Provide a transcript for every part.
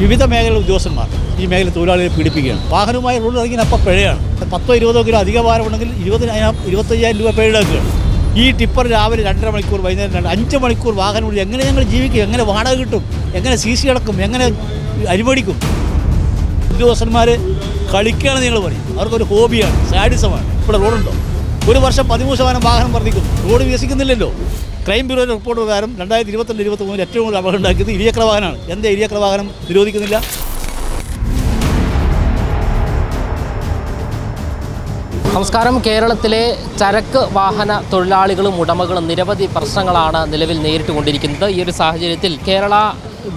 വിവിധ മേഖലയിലെ ഉദ്യോഗസ്ഥന്മാർ ഈ മേഖല തൊഴിലാളികളെ പീഡിപ്പിക്കുകയാണ്. വാഹനവുമായി റോഡിൽ അപ്പം പിഴയാണ്. പത്തോ ഇരുപതോ കിലോ അധിക ഭാരമുണ്ടെങ്കിൽ ഇരുപതിനായിരം ഇരുപത്തയ്യായിരം രൂപ പിഴ ഈ ടിപ്പർ രാവിലെ രണ്ടര മണിക്കൂർ വൈകുന്നേരം രണ്ട് അഞ്ച് മണിക്കൂർ വാഹനം ഓടിച്ച് എങ്ങനെ ഞങ്ങൾ ജീവിക്കും? എങ്ങനെ വാടക കിട്ടും? എങ്ങനെ സി സി അടക്കും? എങ്ങനെ അരിമടിക്കും ഉദ്യോഗസ്ഥന്മാർ കളിക്കുകയാണെന്ന് നിങ്ങൾ പറയും. അവർക്കൊരു ഹോബിയാണ് സാഡിസമാണ്. ഇവിടെ റോഡുണ്ടോ? ഒരു വർഷം പതിമൂന്ന് ശതമാനം വാഹനം വർദ്ധിക്കും റോഡ് വികസിക്കുന്നില്ലല്ലോ. ക്രൈം ബ്യൂറോയുടെ റിപ്പോർട്ട് പ്രകാരം രണ്ടായിരത്തി ഇരുപത്തിരണ്ട് ഇരുപത്തി മൂന്നിൽ ഏറ്റവും കൂടുതൽ അപകടം ഉണ്ടാക്കിയത് ഇരുചക്ര വാഹനമാണ്. എന്താ ഇരുചക്ര വാഹനം നിരോധിക്കുന്നില്ല? നമസ്കാരം. കേരളത്തിലെ ചരക്ക് വാഹന തൊഴിലാളികളും ഉടമകളും നിരവധി പ്രശ്നങ്ങളാണ് നിലവിൽ നേരിട്ടുകൊണ്ടിരിക്കുന്നത്. ഈ ഒരു സാഹചര്യത്തിൽ Kerala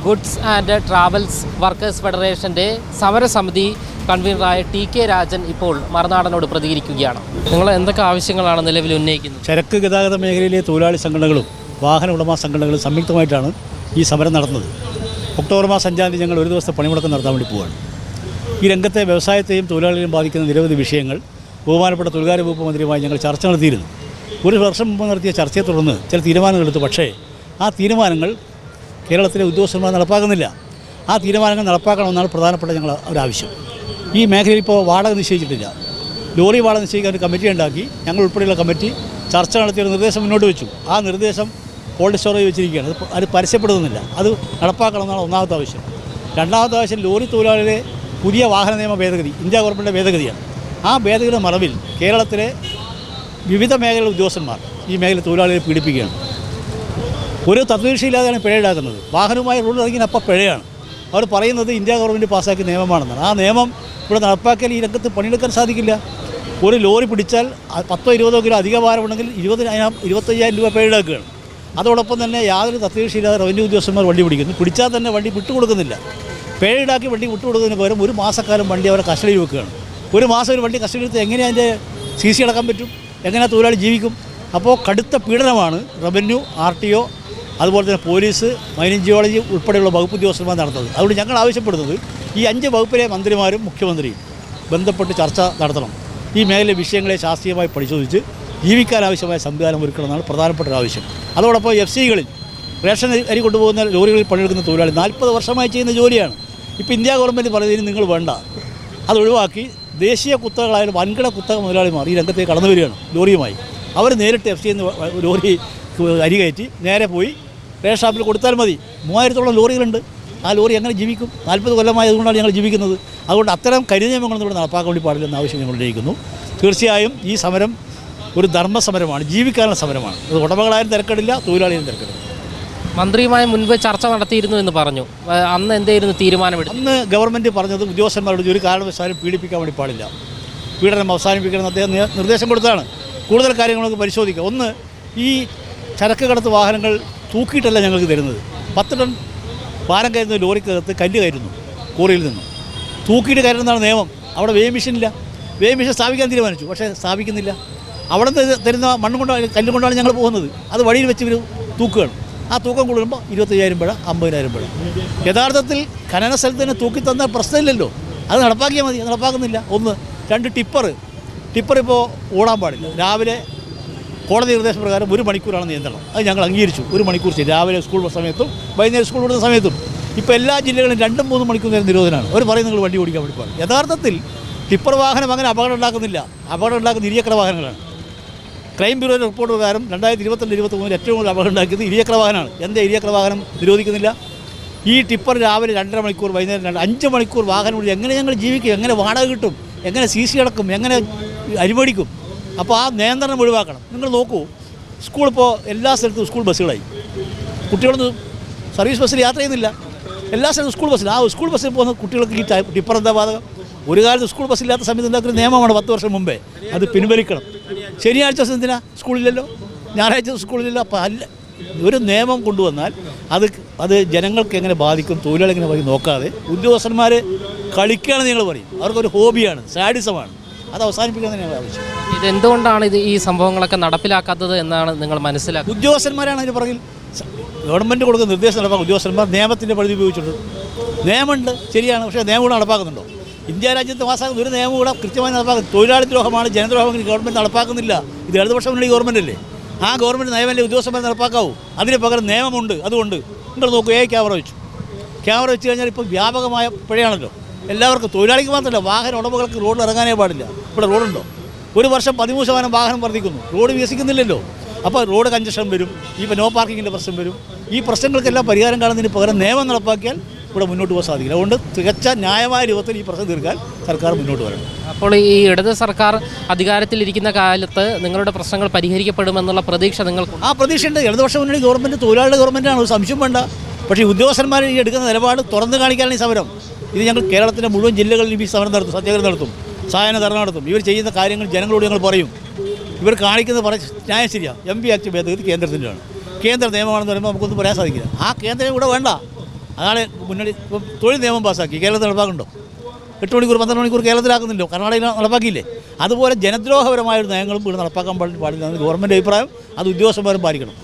goods and travels workers ഫെഡറേഷന്റെ സമരസമിതി കൺവീനറായ ടി കെ രാജൻ ഇപ്പോൾ മറുനാടനോട് പ്രതികരിക്കുകയാണ്. നിങ്ങൾ എന്തൊക്കെ ആവശ്യങ്ങളാണ് നിലവിൽ ഉന്നയിക്കുന്നത്? ചരക്ക് ഗതാഗത മേഖലയിലെ തൊഴിലാളി സംഘടനകളും വാഹന ഉടമ സംഘടനകളും സംയുക്തമായിട്ടാണ് ഈ സമരം നടന്നത് ഒക്ടോബർ മാസം അഞ്ചാം തീയതി ഞങ്ങൾ ഒരു ദിവസത്തെ പണിമുടക്കം നടത്താൻ വേണ്ടി പോവുകയാണ്. ഈ രംഗത്തെ വ്യവസായത്തെയും തൊഴിലാളികളെയും ബാധിക്കുന്ന നിരവധി വിഷയങ്ങൾ ബഹുമാനപ്പെട്ട തൊഴിലാളി വകുപ്പ് മന്ത്രിയുമായി ഞങ്ങൾ ചർച്ച നടത്തിയിരുന്നു. ഒരു വർഷം മുമ്പ് നടത്തിയ ചർച്ചയെ തുടർന്ന് ചില തീരുമാനങ്ങളെടുത്തു പക്ഷേ ആ തീരുമാനങ്ങൾ കേരളത്തിലെ ഉദ്യോഗസ്ഥന്മാർ നടപ്പാക്കുന്നില്ല. ആ തീരുമാനങ്ങൾ നടപ്പാക്കണമെന്നാണ് പ്രധാനപ്പെട്ട ഞങ്ങൾ ഒരാവശ്യം. ഈ മേഖലയിൽ ഇപ്പോൾ വാടക നിശ്ചയിച്ചിട്ടില്ല. ലോറി വാടക നിശ്ചയിക്കാൻ ഒരു കമ്മിറ്റി ഉണ്ടാക്കി. ഞങ്ങൾ ഉൾപ്പെടെയുള്ള കമ്മിറ്റി ചർച്ച നടത്തിയ ഒരു നിർദ്ദേശം മുന്നോട്ട് വെച്ചു. ആ നിർദ്ദേശം കോൾഡ് സ്റ്റോറേജ് വെച്ചിരിക്കുകയാണ്. അത് അത് പരസ്യപ്പെടുത്തുന്നില്ല അത് നടപ്പാക്കണമെന്നാണ് ഒന്നാമത്തെ ആവശ്യം. രണ്ടാമത്തെ ആവശ്യം ലോറി തൊഴിലാളികളെ പുതിയ വാഹന നിയമ ഭേദഗതി ഇന്ത്യ ഗവൺമെന്റിന്റെ ഭേദഗതിയാണ്. ആ ഭേദഗതിയുടെ മറവിൽ കേരളത്തിലെ വിവിധ മേഖലയിലെ ഉദ്യോഗസ്ഥന്മാർ ഈ മേഖല തൊഴിലാളികളെ പീഡിപ്പിക്കുകയാണ്. ഒരു തദ്ദേശീയമില്ലാതെയാണ് പിഴ ഈടാക്കുന്നത് വാഹനവുമായി റോഡിൽ ഇറങ്ങിയ അപ്പം പിഴയാണ്. അവർ പറയുന്നത് ഇന്ത്യ ഗവൺമെന്റ് പാസ്സാക്കിയ നിയമമാണെന്നാണ്. ആ നിയമം ഇവിടെ നടപ്പാക്കിയാൽ ഈ രംഗത്ത് പണിയെടുക്കാൻ സാധിക്കില്ല. ഒരു ലോറി പിടിച്ചാൽ പത്തോ ഇരുപതോ കിലോ അധിക ഭാരമുണ്ടെങ്കിൽ ഇരുപതിനായിരം ഇരുപത്തയ്യായിരം രൂപ പിഴ ഈടാക്കുകയാണ് അതോടൊപ്പം തന്നെ യാതൊരു തദ്ദേശീയമില്ലാതെ റവന്യൂ ഉദ്യോഗസ്ഥന്മാർ വണ്ടി പിടിക്കുന്നു. പിടിച്ചാൽ തന്നെ വണ്ടി വിട്ടുകൊടുക്കുന്നില്ല. പിഴ ഈടാക്കി വണ്ടി വിട്ടുകൊടുക്കുന്നതിന് പകരം ഒരു മാസക്കാലം വണ്ടി അവരെ കസ്റ്റഡിയിൽ വെക്കുകയാണ്. ഒരു മാസം ഒരു വണ്ടി കസ്റ്റഡി എടുത്ത് എങ്ങനെ അതിന്റെ സി സി അടക്കാൻ പറ്റും? എങ്ങനെ തൊഴിലാളി ജീവിക്കും? അപ്പോൾ കടുത്ത പീഡനമാണ് റവന്യൂ ആർ ടി ഒ അതുപോലെ തന്നെ പോലീസ് മൈനിങ് ജിയോളജി ഉൾപ്പെടെയുള്ള വകുപ്പ് ഉദ്യോഗസ്ഥന്മാർ നടത്തുന്നത്. അതുകൊണ്ട് ഞങ്ങൾ ആവശ്യപ്പെടുന്നത് ഈ അഞ്ച് വകുപ്പിലെ മന്ത്രിമാരും മുഖ്യമന്ത്രിയും ബന്ധപ്പെട്ട് ചർച്ച നടത്തണം. ഈ മേഖലയിലെ വിഷയങ്ങളെ ശാസ്ത്രീയമായി പരിശോധിച്ച് ജീവിക്കാൻ ആവശ്യമായ സംവിധാനം ഒരുക്കണമെന്നാണ് പ്രധാനപ്പെട്ട ഒരു ആവശ്യം. അതോടൊപ്പം എഫ് സികളിൽ റേഷൻ അരി- കൊണ്ടുപോകുന്ന ലോറികളിൽ പണിയെടുക്കുന്ന തൊഴിലാളി നാൽപ്പത് വർഷമായി ചെയ്യുന്ന ജോലിയാണ്. ഇപ്പോൾ ഇന്ത്യ ഗവൺമെന്റ് പറയുന്നതിന് നിങ്ങൾ വേണ്ട. അത് ഒഴിവാക്കി ദേശീയ കുത്തകളായാലും വൻകിട കുത്തക മുതലാളിമാർ ഈ രംഗത്തേക്ക് കടന്നു വരികയാണ് ലോറിയുമായി. അവർ നേരിട്ട് എഫ് സി എന്ന് ലോറി അരി കയറ്റി നേരെ പോയി റേഷൻ ഷാപ്പിൽ കൊടുത്താൽ മതി. മൂവായിരത്തോളം ലോറികളുണ്ട്. ആ ലോറി എങ്ങനെ ജീവിക്കും? നാൽപ്പത് കൊല്ലമായതുകൊണ്ടാണ് ഞങ്ങൾ ജീവിക്കുന്നത്. അതുകൊണ്ട് അത്തരം കരിനിയമങ്ങളൊന്നും ഇവിടെ നടപ്പാക്കാൻ വേണ്ടി പാടില്ലെന്ന ആവശ്യം ഞങ്ങൾ ഉന്നയിക്കുന്നു. തീർച്ചയായും ഈ സമരം ഒരു ധർമ്മ സമരമാണ് ജീവിക്കാനുള്ള സമരമാണ്. അത് ഉടമകളായാലും തിരക്കിടില്ല തൊഴിലാളിയും തിരക്കിടില്ല. മന്ത്രിയുമായി മുൻപ് ചർച്ച നടത്തിയിരുന്നു എന്ന് പറഞ്ഞു. അന്ന് എന്തായിരുന്നു തീരുമാനമെടുത്തു അന്ന് ഗവൺമെന്റ് പറഞ്ഞത് ഉദ്യോഗസ്ഥന്മാരോട് ഒരു കാരണവശാലും പീഡിപ്പിക്കാൻ വേണ്ടി പാടില്ല. പീഡനം അവസാനിപ്പിക്കണമെന്ന് അദ്ദേഹം നിർദ്ദേശം കൊടുത്താണ് കൂടുതൽ കാര്യങ്ങളൊക്കെ പരിശോധിക്കുക ഒന്ന് ഈ ചരക്ക് കടത്ത് വാഹനങ്ങൾ തൂക്കിയിട്ടല്ല ഞങ്ങൾക്ക് തരുന്നത്. പത്ത് ടൺ ഭാരം കയറുന്ന ലോറിക്കകത്ത് കല്ല് കയറുന്നു കോറിയിൽ നിന്നും. തൂക്കിയിട്ട് കയറുന്നതാണ് നിയമം. അവിടെ വേ മെഷീനില്ല വേ മെഷീൻ സ്ഥാപിക്കാൻ തീരുമാനിച്ചു. പക്ഷേ സ്ഥാപിക്കുന്നില്ല. അവിടെ നിന്ന് തരുന്ന മണ്ണ് കൊണ്ടാണ് കല്ല് കൊണ്ടാണ് ഞങ്ങൾ പോകുന്നത്. അത് വഴിയിൽ വെച്ച് ഇവർ തൂക്കുകയാണ്. ആ തൂക്കം കൂടുമ്പോൾ ഇരുപത്തയ്യായിരം പഴ അമ്പതിനായിരം പഴ. യഥാർത്ഥത്തിൽ ഖനന സ്ഥലത്തിന് തൂക്കി തന്ന പ്രശ്നമില്ലല്ലോ. അത് നടപ്പാക്കിയാൽ മതി. നടപ്പാക്കുന്നില്ല. ഒന്ന് രണ്ട് ടിപ്പർ ടിപ്പർ ഇപ്പോൾ ഓടാൻ പാടില്ല. രാവിലെ കോടതി നിർദ്ദേശപ്രകാരം ഒരു മണിക്കൂറാണ് നിയന്ത്രണം. അത് ഞങ്ങൾ അംഗീകരിച്ചു. ഒരു മണിക്കൂർ ചെയ്തു രാവിലെ സ്കൂൾ സമയത്തും വൈകുന്നേരം സ്കൂൾ വിടുന്ന സമയത്തും. ഇപ്പോൾ എല്ലാ ജില്ലകളിലും രണ്ടും മൂന്നും മണിക്കൂർ നേരം നിരോധനമാണ്. അവർ പറയും നിങ്ങൾ വണ്ടി ഓടിക്കാൻ വേണ്ടി പാടില്ല യഥാർത്ഥത്തിൽ ടിപ്പർ വാഹനം അങ്ങനെ അപകടം ഉണ്ടാക്കുന്നില്ല. അപകടം ഉണ്ടാക്കുന്ന ഇരുചക്ര വാഹനങ്ങളാണ്. ക്രൈം ബ്യൂറോയുടെ റിപ്പോർട്ട് പ്രകാരം രണ്ടായിരത്തി ഇരുപത്തിരണ്ട് ഇരുപത്തി മൂന്നിൽ ഏറ്റവും കൂടുതൽ അപകടം ഉണ്ടാക്കിയത് ഇരുചക്ര വാഹനമാണ്. എന്താ ഇരുചക്ര വാഹനം നിരോധിക്കുന്നില്ല? ഈ ടിപ്പർ രാവിലെ രണ്ടര മണിക്കൂർ വൈകുന്നേരം രണ്ട് അഞ്ച് മണിക്കൂർ വാഹനം എങ്ങനെ ഞങ്ങൾ ജീവിക്കും? എങ്ങനെ വാടക കിട്ടും? എങ്ങനെ സി സി അടക്കും എങ്ങനെ അരിമടിക്കും? അപ്പോൾ ആ നിയന്ത്രണം ഒഴിവാക്കണം. നിങ്ങൾ നോക്കൂ സ്കൂൾ ഇപ്പോൾ എല്ലാ സ്ഥലത്തും സ്കൂൾ ബസ്സുകളായി കുട്ടികളൊന്നും സർവീസ് ബസ്സിൽ യാത്ര ചെയ്യുന്നില്ല. എല്ലാ സ്ഥലത്തും സ്കൂൾ ബസ്സിൽ ആ സ്കൂൾ ബസ്സിൽ പോകുന്ന കുട്ടികൾക്ക് ഈ ടൈപ്പ് ടിപ്പർ എന്താ ബാധകം ഒരു കാലത്ത് സ്കൂൾ ബസ്സില്ലാത്ത സമയത്ത് ഉണ്ടാക്കുന്ന നിയമമാണ് പത്ത് വർഷം മുമ്പേ. അത് പിൻവലിക്കണം. ശനിയാഴ്ച ദിവസം എന്തിനാ? സ്കൂളില്ലല്ലോ ഞായറാഴ്ച ദിവസം സ്കൂളില്ലല്ലോ അപ്പോൾ അല്ല ഒരു നിയമം കൊണ്ടുവന്നാൽ അത് അത് ജനങ്ങൾക്ക് എങ്ങനെ ബാധിക്കും തൊഴിലാളി എങ്ങനെ ബാധിക്കും നോക്കാതെ ഉദ്യോഗസ്ഥന്മാർ കളിക്കുകയാണെന്ന് നിങ്ങൾ പറയും. അവർക്കൊരു ഹോബിയാണ് സാഡിസമാണ് അത് അവസാനിപ്പിക്കാൻ തന്നെയാണ് ആവശ്യം ഇതെന്തുകൊണ്ടാണ് ഇത് ഈ സംഭവങ്ങളൊക്കെ നടപ്പിലാക്കാത്തത് എന്നാണ് നിങ്ങൾ മനസ്സിലാക്കുന്നത്? ഉദ്യോഗസ്ഥന്മാരാണ് അതിന് സ- ഗവൺമെന്റ് കൊടുക്കുന്ന നിർദ്ദേശം നടപ്പാക്കും ഉദ്യോഗസ്ഥന്മാർ നിയമത്തിന്റെ പരിധി ഉപയോഗിച്ചിട്ടുണ്ട്. നിയമമുണ്ട് ശരിയാണ് പക്ഷേ നിയമം കൂടെ നടപ്പാക്കുന്നുണ്ടോ? ഇന്ത്യ രാജ്യത്ത് പാസ്സാക്കുന്ന ഒരു നിയമം കൂടെ കൃത്യമായി നടപ്പാക്കുന്നത് തൊഴിലാളി ദ്രോഹമാണ് ജനദ്രോഹം ഗവൺമെന്റ് നടപ്പാക്കുന്നില്ല. ഇത് ഇടതുപക്ഷ മുന്നണി ഗവൺമെന്റ് അല്ലേ? ആ ഗവൺമെന്റ് നിയമമല്ലേ ഉദ്യോഗസ്ഥന്മാർ നടപ്പാക്കാവൂ? അതിന് പകരം നിയമമുണ്ട് അതുകൊണ്ട്. നിങ്ങൾ നോക്കൂ ഏ ക്യാമറ വെച്ചു. ക്യാമറ വെച്ച് കഴിഞ്ഞാൽ ഇപ്പോൾ വ്യാപകമായ പിഴയാണല്ലോ. എല്ലാവർക്കും തൊഴിലാളിക്ക് മാത്രമല്ല വാഹന ഉടമകൾക്ക് റോഡിൽ ഇറങ്ങാനേ പാടില്ല. ഇവിടെ റോഡുണ്ടോ? ഒരു വർഷം പതിമൂന്ന് ശതമാനം വാഹനം വർദ്ധിക്കുന്നു. റോഡ് വികസിക്കുന്നില്ലല്ലോ. അപ്പോൾ റോഡ് കഞ്ചക്ഷൻ വരും. ഈ ഇപ്പോൾ നോ പാർക്കിങ്ങിന്റെ പ്രശ്നം വരും. ഈ പ്രശ്നങ്ങൾക്കെല്ലാം പരിഹാരം കാണുന്നതിന് പകരം നിയമം നടപ്പാക്കിയാൽ ഇവിടെ മുന്നോട്ട് പോകാൻ സാധിക്കില്ല. അതുകൊണ്ട് തികച്ച ന്യായമായ രൂപത്തിൽ ഈ പ്രശ്നം തീർക്കാൻ സർക്കാർ മുന്നോട്ട് വരണം. അപ്പോൾ ഈ ഇടത് സർക്കാർ അധികാരത്തിലിരിക്കുന്ന കാലത്ത് നിങ്ങളുടെ പ്രശ്നങ്ങൾ പരിഹരിക്കപ്പെടുമെന്നുള്ള പ്രതീക്ഷ നിങ്ങൾക്ക് ആ പ്രതീക്ഷയുണ്ട്. ഇടതുപക്ഷ മുന്നണി ഗവൺമെന്റ് തൊഴിലാളിയുടെ ഗവൺമെന്റാണ് ഒരു സംശയം വേണ്ട. പക്ഷേ ഉദ്യോഗസ്ഥന്മാർ ഈ എടുക്കുന്ന നിലപാട് തുറന്നു കാണിക്കാനാണ് ഈ സമരം. ഇത് ഞങ്ങൾ കേരളത്തിന്റെ മുഴുവൻ ജില്ലകളിലും ഈ സമരം നടത്തും സത്യാഗ്രഹം നടത്തും. സായന ധർണ നടത്തും. ഇവർ ചെയ്യുന്ന കാര്യങ്ങൾ ജനങ്ങളോട് ഞങ്ങൾ പറയും. ഇവർ കാണിക്കുന്നത് പറ ന്യായം ശരിയാണ് എം പി ആക്ട് ഭേദഗതി കേന്ദ്രത്തിന്റെയാണ് കേന്ദ്ര നിയമമാണെന്ന് പറയുമ്പോൾ നമുക്കൊന്നും പറയാൻ സാധിക്കില്ല. ആ കേന്ദ്രം ഇവിടെ വേണ്ട. അതാണ് മുന്നണി ഇപ്പം തൊഴിൽ നിയമം പാസ്സാക്കി. കേരളത്തിൽ നടപ്പാക്കുന്നുണ്ടോ? എട്ട് മണിക്കൂർ പന്ത്രണ്ട് മണിക്കൂർ കേരളത്തിലാക്കുന്നില്ലോ കർണാടകയിൽ നടപ്പാക്കിയില്ലേ? അതുപോലെ ജനദ്രോഹപരമായ നയങ്ങളും ഇവിടെ നടപ്പാക്കാൻ പാടില്ല. ഗവൺമെന്റ് അഭിപ്രായം അത് ഉദ്യോഗസ്ഥന്മാരും പാലിക്കണം.